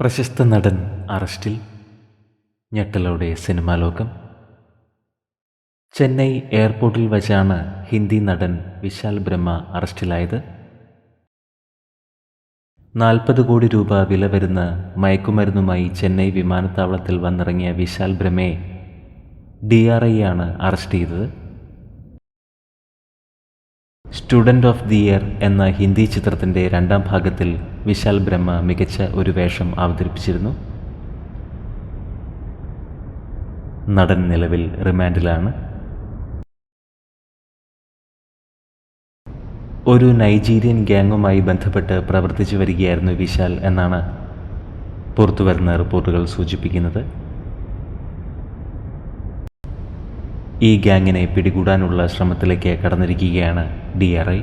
പ്രശസ്ത നടൻ അറസ്റ്റിൽ ഞെട്ടലോടെ സിനിമാ ലോകം. ചെന്നൈ എയർപോർട്ടിൽ വച്ചാണ് ഹിന്ദി നടൻ വിശാൽ ബ്രഹ്മ അറസ്റ്റിലായത്. നാൽപ്പത് കോടി രൂപ വില വരുന്ന മയക്കുമരുന്നുമായി ചെന്നൈ വിമാനത്താവളത്തിൽ വന്നിറങ്ങിയ വിശാൽ ബ്രഹ്മയെ ഡി ആർ ഐ ആണ് അറസ്റ്റ് ചെയ്തത്. സ്റ്റുഡന്റ് ഓഫ് ദി ഇയർ എന്ന ഹിന്ദി ചിത്രത്തിന്റെ രണ്ടാം ഭാഗത്തിൽ വിശാൽ ബ്രഹ്മ മികച്ച ഒരു വേഷം അവതരിപ്പിച്ചിരുന്നു. നടൻ നിലവിൽ റിമാൻഡിലാണ്. ഒരു നൈജീരിയൻ ഗ്യാങ്ങുമായി ബന്ധപ്പെട്ട് പ്രവർത്തിച്ചു വരികയായിരുന്നു വിശാൽ എന്നാണ് പുറത്തുവരുന്ന റിപ്പോർട്ടുകൾ സൂചിപ്പിക്കുന്നത്. ഈ ഗ്യാങ്ങിനെ പിടികൂടാനുള്ള ശ്രമത്തിലേക്ക് കടന്നിരിക്കുകയാണ് ഡി ആർ ഐ.